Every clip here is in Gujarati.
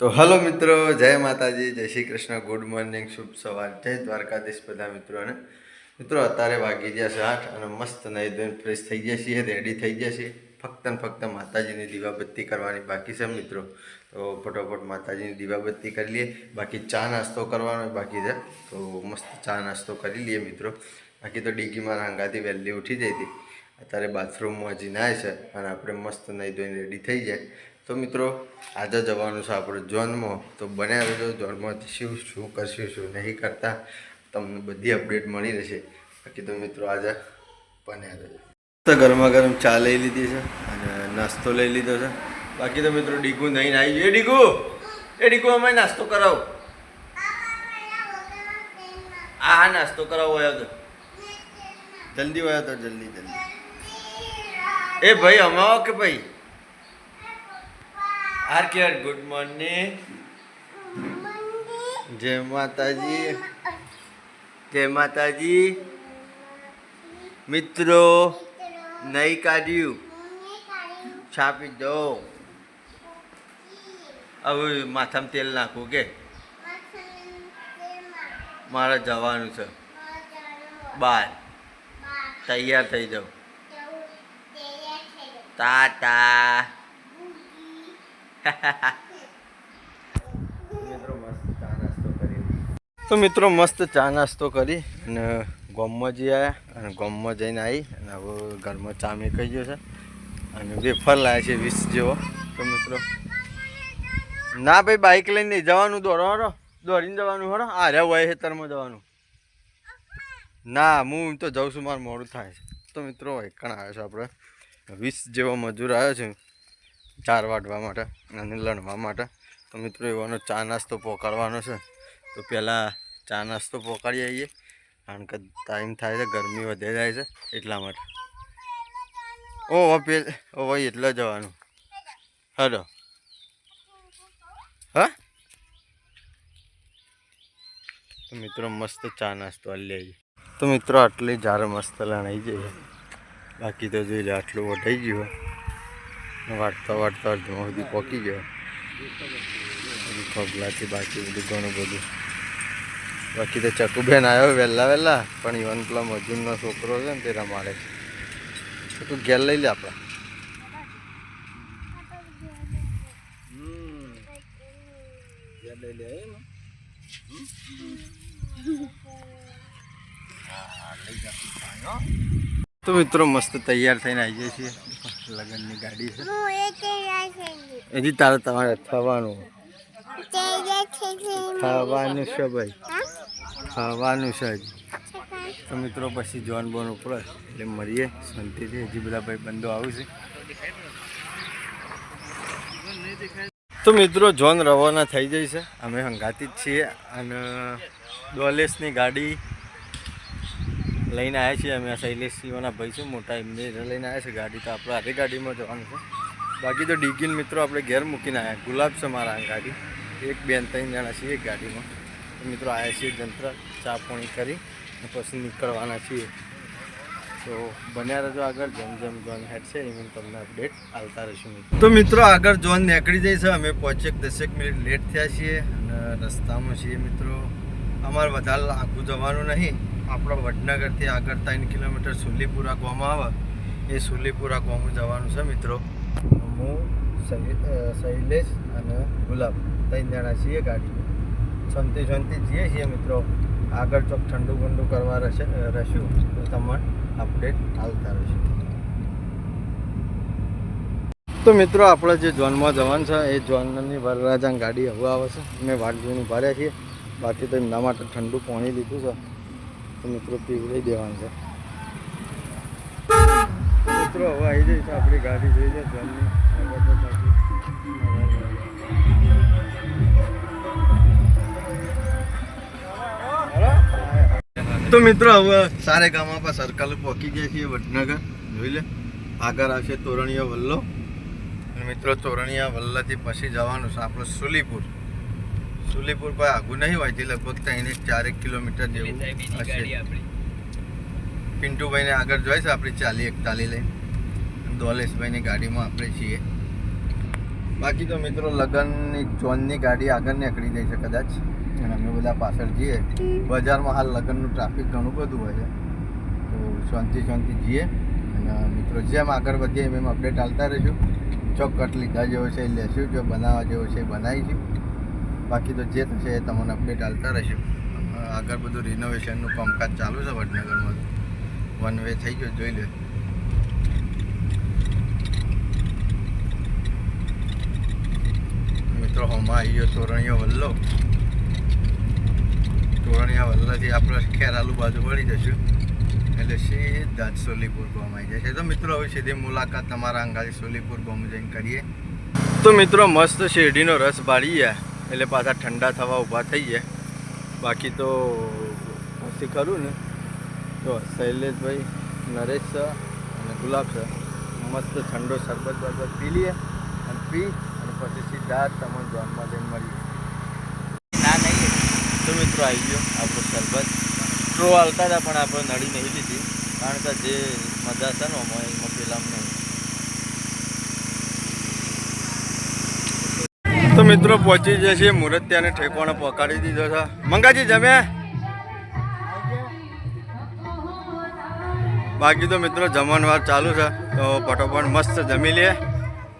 તો હલો મિત્રો, જય માતાજી, જય શ્રી કૃષ્ણ, ગુડ મોર્નિંગ, શુભ સવાર, જય દ્વારકાધીશ બધા મિત્રોને મિત્રો, અત્યારે વાગી ગયા છે આઠ અને મસ્ત નહીં ધોઈને ફ્રેશ થઈ ગયા છીએ રેડી થઈ ગયા છીએ. ફક્ત ને ફક્ત માતાજીની દીવાબત્તી કરવાની બાકી છે મિત્રો. તો ફટોફટ માતાજીની દીવાબત્તી કરી લઈએ. બાકી ચા નાસ્તો કરવાનો બાકી છે. તો મસ્ત ચા નાસ્તો કરી લઈએ મિત્રો. બાકી તો ડીગીમાં રાંગાથી વહેલી ઉઠી જઈ હતી. અત્યારે બાથરૂમમાં હજી નાય છે અને આપણે મસ્ત નહીં ધોઈને રેડી થઈ જાય. તો મિત્રો, આજે જવાનું છે આપણે જોનમાં. તો બન્યા રહેજો જોનમાંથી શું શું કરશું, શું નહીં કરતા? તમને બધી અપડેટ મળી રહેશે. બાકી તો મિત્રો, આજે બન્યા રહેજો. તો ગરમા ગરમ ચા લઈ લીધી છે અને નાસ્તો લઈ લીધો છે. બાકી તો મિત્રો ડીકુ નહીં આવી ગયું. એ ડીકુ એ ડીકુ અમે નાસ્તો કરાવો. આ નાસ્તો કરાવો આવ્યો તો જલ્દી આવ્યો તો જલ્દી જલ્દી. એ ભાઈ, અમાવો કે ભાઈ? આર કેર ગુડ મોર્નિંગ. જય માતાજી. જય માતાજી. મિત્રો નહીં કાઢ્યું. છાપી દો. હવે માથામાં તેલ નાખવું કે? મારે જવાનું છે. બાર. તૈયાર થઈ જાઉં ટાટા. તો મિત્રો મસ્ત ચા નાસ્તો કરી અને ગોમમાં જઈ આવ્યા અને ગોમમાં જઈને આવી અને હવે ઘરમાં ચા મેકાઈ ગયો છે. અને વેફર લાવ્યા છે વીસ જેવો. તો મિત્રો, ના ભાઈ બાઇક લઈને જવાનું દોડો હરો દોડીને જવાનું હરો આ રહ્યા હોય હેતરમાં જવાનું. ના, હું તો જાઉં છું, મારે મોડું થાય છે. તો મિત્રો એકણ આવ્યો છે આપણે. વીસ જેવો મજૂર આવ્યો છે. ચાર વાટવા માટે અને લણવા માટે. તો મિત્રો, એવાનો ચા નાસ્તો પોકાડવાનો છે. તો પહેલાં ચા નાસ્તો પોકાડી આવીએ કારણ કે ટાઈમ થાય છે, ગરમી વધે જાય છે, એટલા માટે. ઓ પે ઓ ભાઈ એટલે જવાનું. હલો. હા? તો મિત્રો, મસ્ત ચા નાસ્તો લઈ આવીએ તો મિત્રો, આટલી જાર મસ્ત લણાઈ જઈએ બાકી તો જોઈ લે, આટલું વઢાઈ ગયું વાટતા વાટતા અડધું સુધી પોકી ગયો. ખગલાથી બાકી બધું ઘણું બધું. બાકી તો ચકુબેન આવ્યો વહેલા વહેલા, પણ ઇવન પેલા મજૂરનો છોકરો છે ને તે રમાડે છે તું ઘેર લઈ લે આપણે. લઈ લે તો મિત્રો મસ્ત તૈયાર થઈને આવી જઈએ છીએ. લગ્નની ગાડી છે. હજી તારે તમારે થવાનું. થવાનું છે ભાઈ. થવાનું છે હજી. તો મિત્રો પછી જોન બોન ઉપર એટલે મળીએ. શાંતિથી. હજી બધા ભાઈ બંધો આવશે તો મિત્રો જોન રવાના થઈ જાય છે. અમે હંગાતી જ છીએ અને ડોલેસની ગાડી લઈને આવ્યા છીએ અમે શૈલેષ સિંહોના ભાઈ છે, મોટા એમને લઈને આવ્યા છે ગાડી તો આપણે આધી ગાડીમાં જવાનું છે. બાકી તો ડીગીન મિત્રો આપણે ઘેર મૂકીને આવ્યા ગુલાબ છે મારા ગાડી. એક, બેન, ત્રણ જણા છીએ એક ગાડીમાં. મિત્રો આવ્યા છીએ જંત્ર, ચા પાણી કરી પછી નીકળવાના છીએ. તો બન્યા રહેજો આગળ. જેમ જેમ જોન હેડ છે, એમ તમને અપડેટ આવતા રહીશું તો મિત્રો આગળ જોન નીકળી જાય છે અમે પહોંચેક દસેક મિનિટ લેટ થયા છીએ અને રસ્તામાં છીએ મિત્રો. અમારે વધારે આખું જવાનું નહીં. આપણા વડનગરથી આગળ ત્રણ કિલોમીટર સુલીપુરા ગામ આવે. એ સુલીપુરા ગામ જવાનું છે મિત્રો. હું શૈલેષ અને ગુલાબ ત્રણ જણા છીએ ગાડીમાં. શાંતિ શાંતિ જઈએ છીએ મિત્રો. આગળ ચોક ઠંડુ બંડુ કરવા રહેશે રહેશું તો તમને અપડેટ આવતા રહેશે. તો મિત્રો, આપણે જે ઝોનમાં જવાનું છે, એ ઝોનની વરરાજાની ગાડી હવે આવે છે. મેં વાટ જોઈને ભર્યા છીએ. બાકી તો એમના માટે ઠંડુ પાણી લીધું છે. તો મિત્રો પીવડાવી દેવાનું છે. મિત્રો હવે આવી જઈશ આપણી ગાડી જોઈ જાય તો મિત્રો હવે સારે ગામમાં પર સર્કલ પહોંચી ગયા છીએ, વડનગર. જોઈ લે, આગળ આવશે તોરણીયા વલ્લો. મિત્રો તોરણીયા વલ્લાથી પછી જવાનું છે આપણે સુલીપુર. સુલીપુર પર આગું નહીં હોય તે લગભગ ત્રણ એક ચારેક કિલોમીટર જેવું હશે. પિન્ટુભાઈને આગળ જોઈએ છે આપણી ચાલી એકતાલી લઈને દોલેશભાઈની ગાડીમાં આપણે છીએ. બાકી તો મિત્રો લગ્નની જોનની ગાડી આગળ નીકળી જાય છે કદાચ. અને અમે બધા પાછળ જઈએ બજારમાં હાલ લગ્નનું ટ્રાફિક ઘણું બધું હોય છે. તો શાંતિ શાંતિ જઈએ. અને મિત્રો જેમ આગળ વધીએ એમ એમ અપડેટ આવતા રહીશું. ચોક્કસ લીધા જેવો છે એ લેશું જો બનાવવા જેવો છે એ બનાવીશું. બાકી તો જે થશે એ તમને અપડેટ આવતા રહેશે. આગળ બધું રિનોવેશનનું કામકાજ ચાલુ છે વડનગરમાં. વન વે થઈ ગયો, જોઈ લે. મિત્રો હોમાં આવી ગયો તોરણિયો વલ્લો. તોરણિયા વલ્લાથી આપણે ખેરાલુ બાજુ વળી જશું. એટલે સીધા જ સોલીપુર ગામ આવી જશે તો મિત્રો, હવે સીધી મુલાકાત તમારા અંગાથી સોલીપુર ગામ જઈને કરીએ. તો મિત્રો, મસ્ત શેરડીનો રસ બાળી ગયા. એટલે પાછા ઠંડા થવા ઊભા થઈ જાય બાકી તો પછી કરું ને. તો શૈલેષભાઈ, નરેશ સર અને ગુલાબ સર મસ્ત ઠંડો શરબત બરબત પી લઈએ અને પી અને પછી સીધા તમને જોનમાં જઈને મળીએ. ના, નહીં. તો મિત્રો આવી ગયો આપણો શરબત. સ્ટ્રો હાલતા હતા પણ આપણે નડી નહીં લીધી. કારણ કે જે મજા છે ને, એમાં એમાં પેલા નહીં તો મિત્રો પહોંચી જાય છે મુહૂર્ત ત્યાંને ઠેકવાણો પહોંચાડી દીધો છે. મંગાજી જમ્યા? બાકી તો મિત્રો જમણવાર ચાલુ છે. તો ફટોફટ મસ્ત જમી લઈએ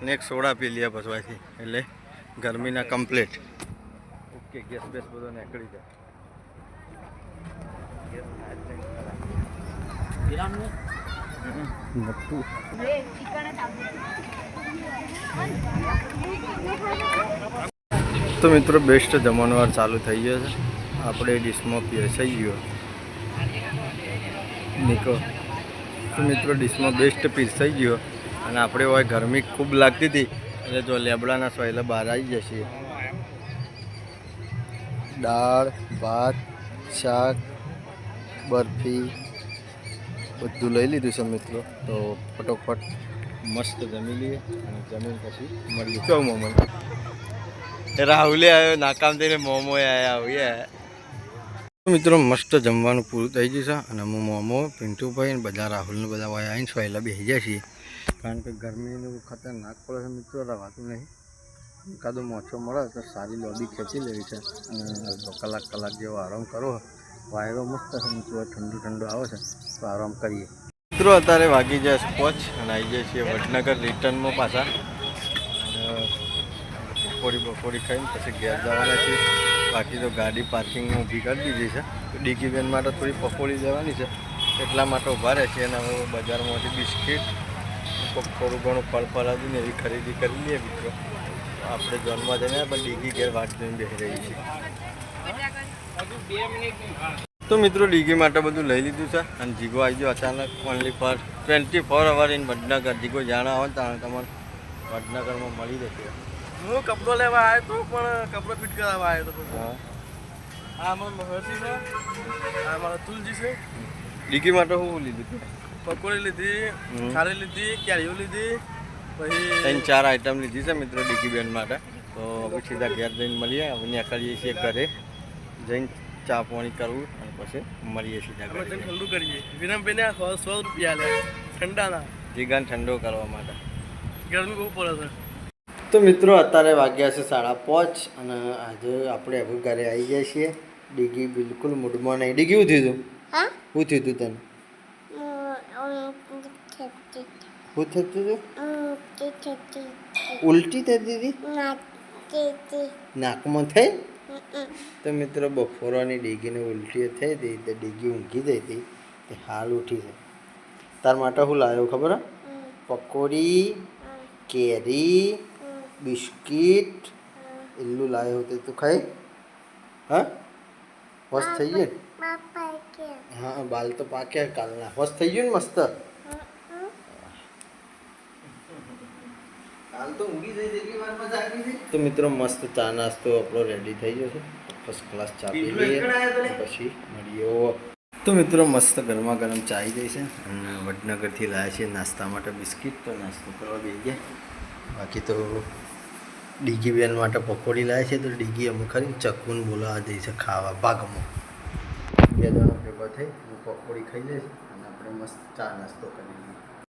ને એક સોડા પી લઈએ પછવાથી એટલે ગરમીના કમ્પ્લીટ ઓકે ગેસ બેસ બધો નીકળી જાય તો મિત્રો બેસ્ટ જમણવાર ચાલુ થઈ ગયો છે. આપણે ડીશમાં પીરસાઈ ગયો. નીકો, તો મિત્રો ડીશમાં બેસ્ટ પીરસાઈ ગયો. અને આપણે હોય ગરમી ખૂબ લાગતી હતી. એટલે જો લેબડાના સોયલા બહાર આવી જશે દાળ, ભાત, શાક, બરફી બધું લઈ લીધું છે મિત્રો. તો ફટોફટ મસ્ત જમી લઈએ અને જમીન પછી મળીએ. કેવું મોમો. રાહુલે આવ્યો નાકામ થઈને મોમો આવ્યા આવીએ મિત્રો મસ્ત જમવાનું પૂરું થઈ જશે છે અને હું મોમો પિન્ટુભાઈ અને બધા રાહુલને બધા વાય આવીને સોયલા બેસી જાય છીએ. કારણ કે ગરમીનું ખતરનાક પડે છે મિત્રો રવાતું નહીં. એકાદો મોછો મળે તો સારી લોબી ખેંચી લેવી છે અને કલાક કલાક જેવો આરામ કરો. વાયરો મસ્ત છે મિત્રો ઠંડુ ઠંડુ આવે છે. તો આરામ કરીએ. મિત્રો, અત્યારે વાગી જાય સ્પોચ અને આવી જાય છીએ વડનગર રિટર્નમાં પાછા. અને બપોરી ખાઈને પછી ઘેર જવાના છીએ. બાકી તો ગાડી પાર્કિંગમાં ઊભી કરી દીધી છે. ડીકી બેન માટે થોડી પકોડી જવાની છે. એટલા માટે ઊભા રહે છે. અને હવે બજારમાંથી બિસ્કિટ થોડું ઘણું ફળ ફળ ને એવી ખરીદી કરી લઈએ મિત્રો. આપણે જોનમાં જઈને પણ ડીગી ઘેર વાટ જોઈને બેસી રહી છીએ. તો મિત્રો ડીગી માટે બધું લઈ લીધું છે અને જીગો આવી ગયો અચાનક. Only four twenty four hour in Vadnagar Jigo જાણ આવે ત્યારે તમારે વડનગરમાં મળી રહેશે. હું કપડો લેવા આવ્યો તો પણ કપડો ફિટ કરાવવા આવ્યો તો હા. આ મારો મહર્ષિ છે આ મારો તુલજી છે. ડીગી માટે શું લીધું? પકોડી લીધી. ખારી લીધી કેરીઓ લીધી પછી ત્રણ ચાર આઈટમ લીધી છે મિત્રો ડીગી બેન માટે. તો હવે સીધા ઘેર જઈને મળીએ. હવે નીકળીએ છીએ ઘરે. જઈને ચા પાણી કરવું અને પછી મળીએ સીધા ઠંડુ કરીએ. વિરમભાઈને આ સો સો રૂપિયા લે. ઠંડાના. જીગાને ઠંડો કરવા માટે. ગરમી બહુ પડે છે. તો મિત્રો અત્યારે વાગ્યા છે સાડા પાંચ અને આજે આપણે હવે ઘરે આવી જાય છીએ. ડીગી બિલકુલ મૂડમાં નહીં. ડીગી શું થયું હા? હતું શું થયું હતું તને શું થતું હતું ઉલટી થતી હતી. નાકમાં થઈ? તો મિત્રો બપોરાની ડીગીને ઉલટી થઈ હતી તો ડીગી ઊંઘી થઈ હતી તે હાલ ઉઠી છે. તાર માટે હું લાવ્યો ખબર? પકોડી કેરી બિસ્કીટ એટલું લાવ્યો તે તું ખાઈ? હા? વસ થઈ ગયું? હા બાલ તો પાક્યા કાલના. વસ થઈ ગયું ને મસ્ત? તો મિત્રો મસ્ત ચા નાસ્તો આપણો રેડી થઈ ગયો છે. ફર્સ્ટ ક્લાસ ચા પી લઈએ. પછી મળીએ. તો મિત્રો મસ્ત ગરમા ગરમ ચા આવી ગઈ છે. અને વડનગરથી લાવ્યા છે નાસ્તા માટે બિસ્કિટ. તો નાસ્તો કરવા બે ગયા. બાકી તો ડીગી બેન માટે પકોડી લાવે છે. તો ડીગી અમુક ખરી ચક્કુન બોલાવા જઈ છે ખાવા ભાગમાં. બે જણા ભેગા થઈ હું પકોડી ખાઈ લઈશ. અને આપણે મસ્ત ચા નાસ્તો કરી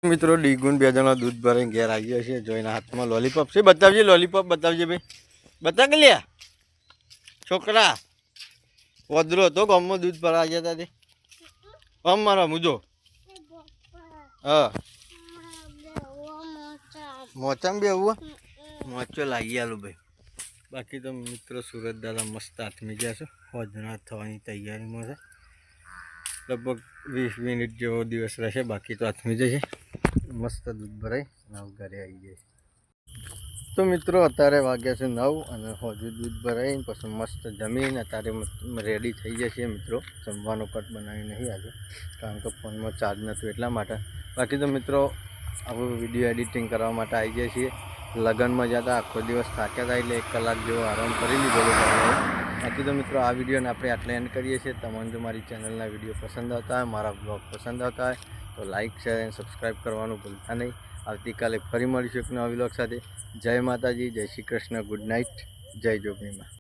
મિત્રો, ડીગુન બે જણા દૂધ ભરીને ઘેર આવી ગયા છે. જોઈને હાથમાં લોલીપોપ છે. બતાવજે લોલીપોપ બતાવજે ભાઈ. બતા કે લ્યા? છોકરા વધરો હતો ગામમાં દૂધ ભરા ગયા હતા તે? આમ મારા મુજો હા. મોચામાં બે આવું મોચો લાગી આલું ભાઈ. બાકી તો મિત્રો, સુરત દાદા મસ્ત હાથમી ગયા છો. હોજના થવાની તૈયારીમાં છે. લગભગ વીસ મિનિટ જેવો દિવસ રહેશે, બાકી તો હાથમી જશે. મસ્ત દૂધ ભરાઈ નવ ઘરે આવી જાય. તો મિત્રો, અત્યારે વાગ્યા છે નવ અને હજુ દૂધ ભરાઈને પછી મસ્ત જમીન અત્યારે રેડી થઈ જશે મિત્રો. જમવાનો કટ બનાવી નહીં આજે, કારણ કે ફોનમાં ચાર્જ નહોતું એટલા માટે. બાકી તો મિત્રો આપણું વીડિયો એડિટિંગ કરવા માટે આવી જઈએ છીએ. લગ્નમાં જતા આખો દિવસ થાક્યા હતા એટલે એક કલાક જેવો આરામ કરી લીધો બાકી તો મિત્રો, આ વિડીયોને આપણે આટલે એન્ડ કરીએ છીએ. તમને જો મારી ચેનલના વીડિયો પસંદ આવતા હોય, મારા બ્લોગ પસંદ આવતા હોય તો લાઇક શેર અને સબસ્ક્રાઈબ કરવાનું ભૂલતા નહીં. આવતીકાલે ફરી મળીશું એક નવા વ્લોગ સાથે. જય માતાજી, જય શ્રી કૃષ્ણ, ગુડ નાઇટ, જય જોગણીમાં.